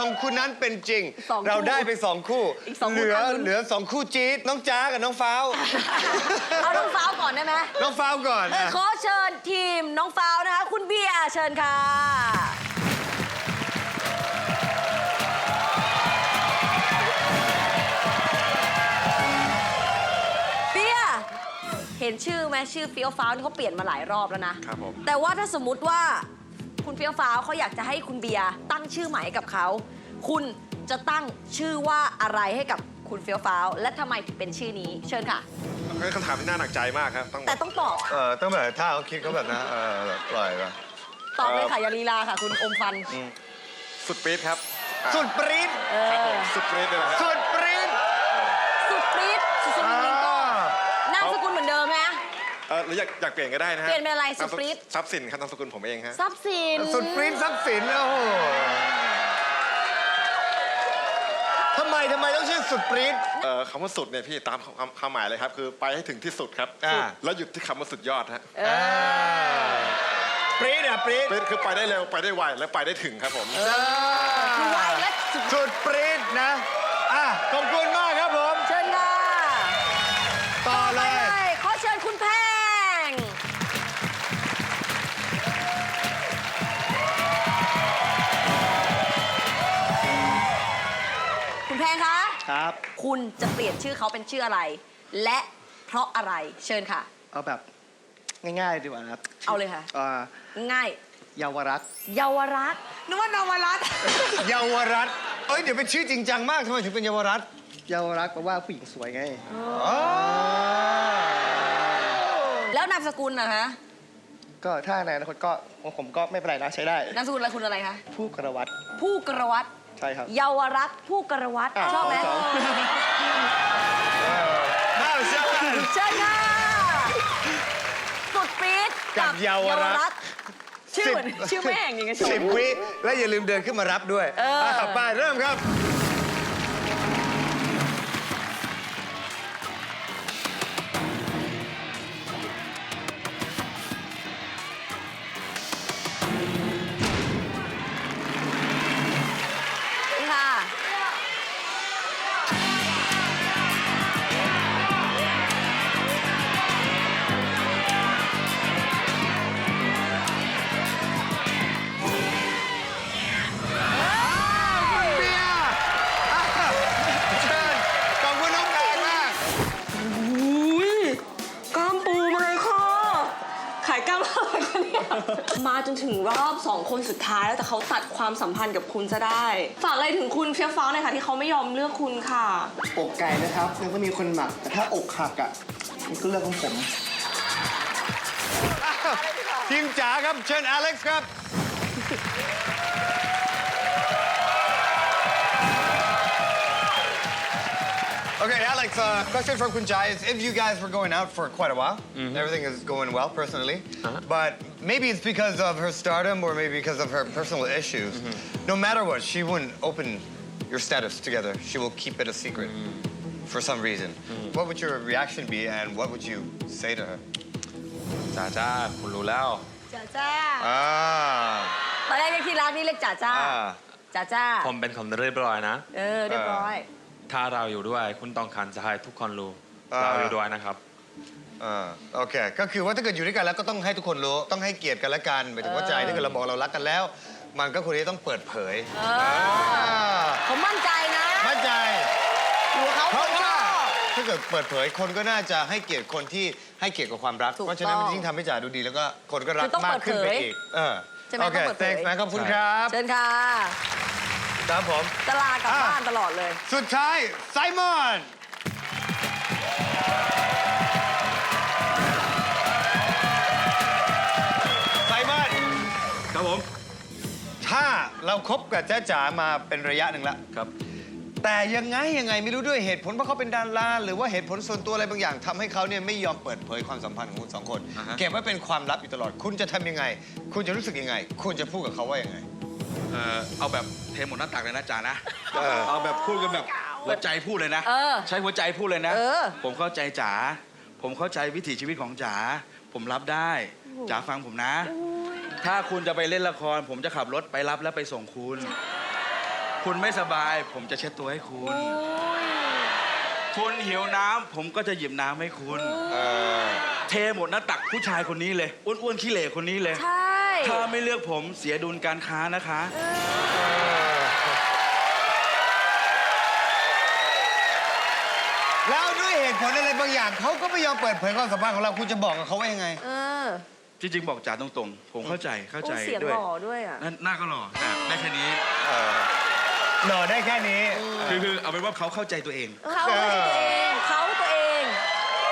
ของคุณนั้นเป็นจริง สองคู่เราได้ไปสองคู่ อีกสองคู่เหลือทางนู้น เหลือสองคู่จี๊ดน้องจ้ากับน้องฟ้าว เอาน้องฟ้าวก่อนได้ไหมน้องฟ้าวก่อนเอออะขอเชิญทีมน้องฟ้าวนะคะ คุณเบียร์เชิญค่ะ เบียร์เห็นชื่อไหมชื่อเฟี้ยวฟ้าวนี่เขาเปลี่ยนมาหลายรอบแล้วนะครับผม แต่ว่าถ้าสมมุติว่าคุณเฟี้ยวฟ้าวเขาอยากจะให้คุณเบียร์ตั้งชื่อใหม่ให้กับเขา คุณจะตั้งชื่อว่าอะไรให้กับคุณเฟี้ยวฟ้าว และทำไมถึงเป็นชื่อนี้ เชิญค่ะ เป็นคำถามที่น่าหนักใจมากครับต้องแต่ต้องตอบ เออต้องแบบถ้าเขาคิดเขาแบบนะเออแบบปล่อยไปตอบเลยค่ะอย่าลีลาค่ะ คุณอมฟัน สุดปรี๊ดครับอะสุดปรี๊ดเอครับผอ มสุดปรี๊ดเลยนะฮะสุดปรี๊ดสุดปรี๊ดสุดๆจริงๆก็อ่านามสกุลเหมือนเดิมนะเออหรืออยากอยากเปลี่ยนก็ได้นะฮะเปลี่ยนเป็นอะไรสุดามปรี๊ดทรัพย์สินครับนามสกุลผมเองฮะ ทรัพย์สิน สุดปรี๊ดทรัพย์สินโอ้โห ทำไมทำไมต้องชื่อสุดปรี๊ด เอ่อคำว่าสุดเนี่ยพี่ตามความความหมายเลยครับคือไปให้ถึงที่สุดครับอ่า แล้วหยุดที่คำว่าสุดยอดฮะเออปรี๊ดอะปรี๊ดปรี๊ดคือไปได้เร็วไปได้ไวและไปได้ถึงครับผมคือไวและสุดสุดปรี๊ดนะ อะขอบคุณ คะครับ คุณจะเปลี่ยนชื่อเขาเป็นชื่ออะไร และเพราะอะไรเชิญค่ะ เอาแบบง่ายๆดีกว่าครับเอาเลยค่ะ อ่าง่ายเยาวรักษ์เยาวรักษ์นึกว่านวรัตน์ เยาวรัตน์เอ้ยเดี๋ยวเป็นชื่อจริงจังมากทำไมถึงเป็นเยาวรัตน์เยาวรักษ์แปลว่าผู้หญิงสวยไง อ๋อแล้วนามสกุลนะคะก็ถ้าในอนาคตก็ของผมก็ไม่เป็นไรนะใช้ได้ นามสกุลอะไรคุณอะไรคะ ผู้กระวัตผู้กระวัต ใช่ครับ เยาวรักษ์ผู้กระวัตอะชอบไหมสองน่าเชื่อเชิญค่ะสุดปี๊ดกับเยาวรักษ์ชื่อเหมือนชื่อแม่งอย่างเงี้ยชสิบมวิและอย่าลืมเดินขึ้นมารับด้วยเอออะไปเริ่มครับ มาจนถึงรอบสองคนสุดท้ายแล้วแต่เขาตัดความสัมพันธ์กับคุณจะได้ ฝากอะไรถึงคุณเฟี้ยวฟ้าวหน่อยค่ะที่เขาไม่ยอมเลือกคุณค่ะ อกไก่นะครับยังไม่มีคนหมัก แต่ถ้าอกหักอะมันก็เรื่องของผม ทีมจ๋าครับ เชิญอเล็กซ์ครับ Okay, Alex, uh, question from Kunjai is if you guys were going out for quite a while, everything is going well personally, but maybe it's because of her stardom or maybe because of her personal issues. No matter what, she wouldn't open your status together. She will keep it a secret for some reason. What would your reaction be and what would you say to her? จ้าจ้าคุณรู้แล้วจ้าจ้า Ah. ตอนแรกเรียกที่รักนี่เรียกจ่าจ้าอ่าจ่าจ้าผมเป็นคนเรียบร้อยนะ เออเรียบร้อย ถ้าเราอยู่ด้วยคุณต้องการจะให้ทุกคนรู้อ่าเราอยู่ด้วยนะครับ อ่าโอเค ก็คือว่าถ้าเกิดอยู่ด้วยกันแล้วก็ต้องให้ทุกคนรู้ ต้องให้เกียรติกันและกันหมายถึงว่าใจถ้าเกิดเราบอกเรารักกันแล้ว มันก็ควรที่จะต้องเปิดเผยเออผมมั่นใจนะมั่นใจ หัวเขาเพราะคนชว่าอบถ้าเกิดเปิดเผยคนก็น่าจะให้เกียรติคนที่ให้เกียรติกับความรัก ถูกเพราะฉะนั้นต้องมันยิ่งทำให้จ๋าดูดีแล้วก็คนก็รัคืกอต้องมากเปิดขึ้นไปเผยอีกเออใช่ไหมโอเคต้องเปิดเผย thanks นะขอบคุณครับเชิญค่ะครับผม จะลากลับอะบ้านตลอดเลย สุดท้ายไซมอน ครับผม ถ้าเราคบกับจ้าจ๋ามาเป็นระยะหนึ่งแล้วครับ แต่ยังไงยังไงไม่รู้ด้วยเหตุผลเพราะเขาเป็นดาราหรือว่าเหตุผลส่วนตัวอะไรบางอย่างทำให้เขาเนี่ยไม่ยอมเปิดเผยความสัมพันธ์ของคุณสองคน อ่าฮะ เก็บไว้เป็นความลับอยู่ตลอด คุณจะทำยังไง คุณจะรู้สึกยังไง คุณจะพูดกับเขาว่ายังไง เออเอาแบบเทหมดหน้าตักเลยนะจ๋านะ เออ เอาแบบพูดกันแบบหัวใจพูดเลยนะ เออใช้หัวใจพูดเลยนะ เออ ผมเข้าใจจ๋า ผมเข้าใจวิถีชีวิตของจ๋า ผมรับได้ จ๋าฟังผมนะ ถ้าคุณจะไปเล่นละคร ผมจะขับรถไปรับและไปส่งคุณ คุณไม่สบาย ผมจะเช็ดตัวให้คุณ คุณหิวน้ำผมก็จะหยิบน้ำให้คุณ เทหมดหน้าตักผู้ชายคนนี้เลย อ้วนๆขี้เหร่คนนี้เลย ใช่ ถ้าไม่เลือกผมเสียดุลการค้านะคะ แล้วด้วยเหตุผลอะไรบางอย่างเขาก็ไม่ยอมเปิดเผยความสัมพันธ์ของเราคุณจะบอกกับเขาว่ายังไง เออ จริงๆบอกจ๋าตรงๆ ผมเข้าใจเข้าใจโอ้เสียงด้วยหล่อด้วยอะ นั่นหน้าก็หล่อแต่ได้แค่นี้หล่อได้แค่นี้ คือคือเอาเป็นว่าเขาเข้าใจตัวเอง เขาตัวเองเขาตัวเอง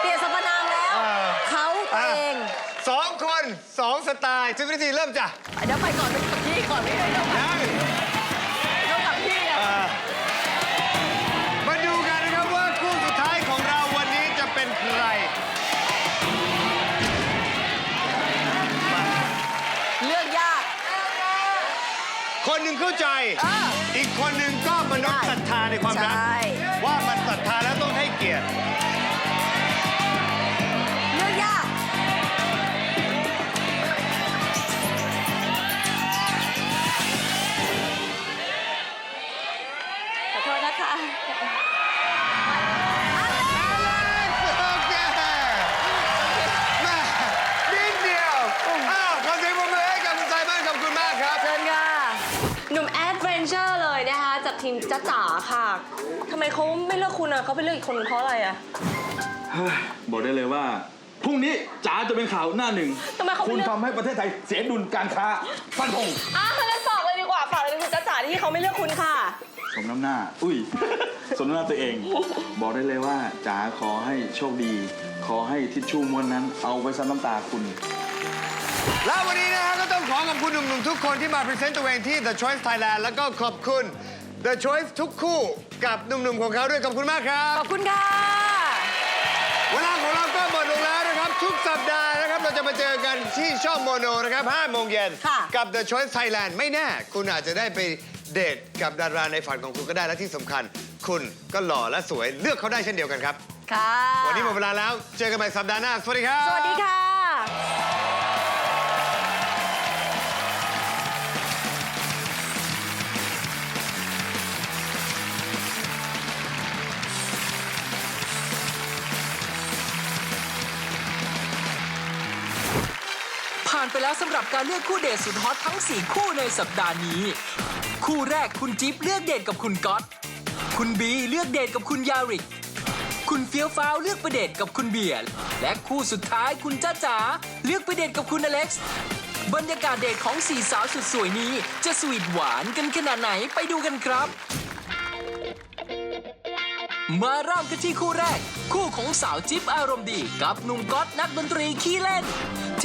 เปลี่ยนสรรพนามแล้ว เออ เขาตัวเองสองคนสองสไตล์สิบนาทีเริ่มจ้ะเดี๋ยวไปก่อนไปกับพี่ก่อนไม่ได้เดี๋ยวกับยัง เข้าใจเอออีกคนหนึ่งก็มนุษย์ศรัทธาในความรัก นะคะจากทีมจ้าจ๋าค่ะทำไมเขาไม่เลือกคุณอะเขาไปเลือกอีกคนนึงเพราะอะไรอะบอกได้เลยว่าพรุ่งนี้จ๋าจะเป็นข่าวหน้าหนึ่ง ทำไมเขาไม่คุณเลือกทำให้ประเทศไทยเสียดุลการค้าฟันธงอะงั้นฝากเลยดีกว่าฝากเลยคุณจ้าจ๋าที่เขาไม่เลือกคุณค่ะ สมน้ำหน้า อุ้ย สมน้ำหน้าตัวเอง บอกได้เลยว่าจ๋าขอให้โชคดี ขอให้ทิชชู่ม้วนนั้น เอาไว้ซับน้ำตาคุณ แล้ววันนี้นะฮะก็ต้องขอขอบคุณหนุ่มๆทุกคนที่มาพรีเซนต์ตัวเองที่ The Choice Thailand แล้วก็ขอบคุณ The Choice ทุกคู่กับหนุ่มๆของเขาด้วยขอบคุณมากครับขอบคุณค่ะ เวลาของเราก็หมดลงแล้วนะครับ ทุกสัปดาห์นะครับ เราจะมาเจอกันที่ช่องโมโนนะครับ5โมงเย็นค่ะ กับ The Choice Thailand ไม่แน่ คุณอาจจะได้ไปเดทกับดาราในฝันของคุณก็ได้และที่สำคัญ คุณก็หล่อและสวยเลือกเขาได้เช่นเดียวกันครับ ค่ะ วันนี้หมดเวลาแล้ว เจอกันใหม่สัปดาห์หน้า สวัสดีครับ สวัสดีค่ะ ผ่านไปแล้วสำหรับการเลือกคู่เดทสุดฮอตทั้ง 4 คู่ในสัปดาห์นี้ คู่แรกคุณจิ๊บเลือกเดทกับคุณก๊อตคุณบีเลือกเดทกับคุณยาริก คุณเฟี้ยวฟ้าวเลือกไปเดทกับคุณเบียร์และคู่สุดท้ายคุณจ้าจ๋าเลือกไปเดทกับคุณอเล็กซ์บรรยากาศเดทของสี่สาวสุดสวยนี้ จะสวีทหวานกันขนาดไหนไปดูกันครับ มาเริ่มกันที่คู่แรก คู่ของสาวจิ๊บอารมณ์ดี กับหนุ่มก๊อตนักดนตรีขี้เล่น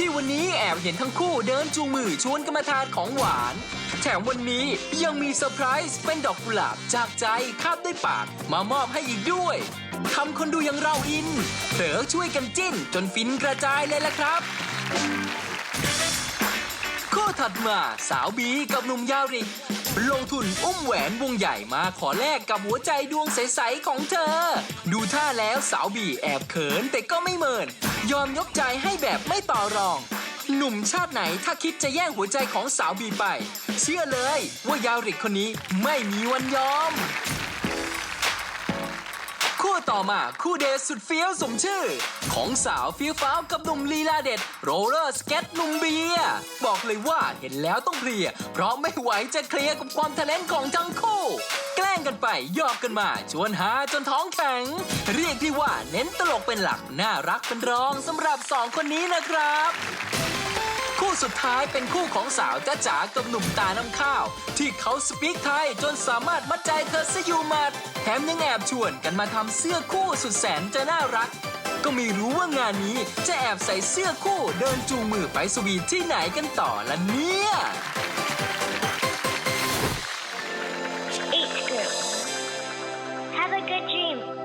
ที่วันนี้แอบเห็นทั้งคู่เดินจูงมือชวนกันมาทานของหวาน แถมวันนี้ยังมีเซอร์ไพรส์เป็นดอกกุหลาบจากใจคาบด้วยปาก มามอบให้อีกด้วยทำคนดูอย่างเราอินเผลอช่วยกันจิ้นจนฟินกระจายเลยล่ะครับคู่ถัดมาสาวบีกับหนุ่มยาริก ลงทุนอุ้มแหวนวงใหญ่มาขอแลกกับหัวใจดวงใสๆของเธอ ดูท่าแล้วสาวบีแอบเขินแต่ก็ไม่เมิน ยอมยกใจให้แบบไม่ต่อรอง หนุ่มชาติไหนถ้าคิดจะแย่งหัวใจของสาวบีไป เชื่อเลยว่ายาริกคนนี้ไม่มีวันยอม ต่อมาคู่เดทสุดเฟี้ยวสมชื่อ ของสาวฟี้ยวฟ้าวกับหนุ่มลีลาเด็ด โรลเลอร์สเก็ตหนุ่มเบียร์บอกเลยว่าเห็นแล้วต้องเพลีย เพราะไม่ไหวจะเคลียร์กับความทะเลนของทั้งคู่ แกล้งกันไปหยอกกันมาชวนหาจนท้องแข็ง เรียกได้ว่าเน้นตลกเป็นหลักน่ารักเป็นรองสำหรับสองคนนี้นะครับ คู่สุดท้ายเป็นคู่ของสาวจ้าจ๋ากับหนุ่มตาน้ำข้าว ที่เขาสปีกไทยจนสามารถมัดใจเธอซะอยู่มัด แถมยังแอบชวนกันมาทำเสื้อคู่สุดแสนจะน่ารัก ก็ไม่รู้ว่างานนี้จะแอบใส่เสื้อคู่เดินจูงมือไปสวีทที่ไหนกันต่อละเนี่ย Each girl. Have a good dream.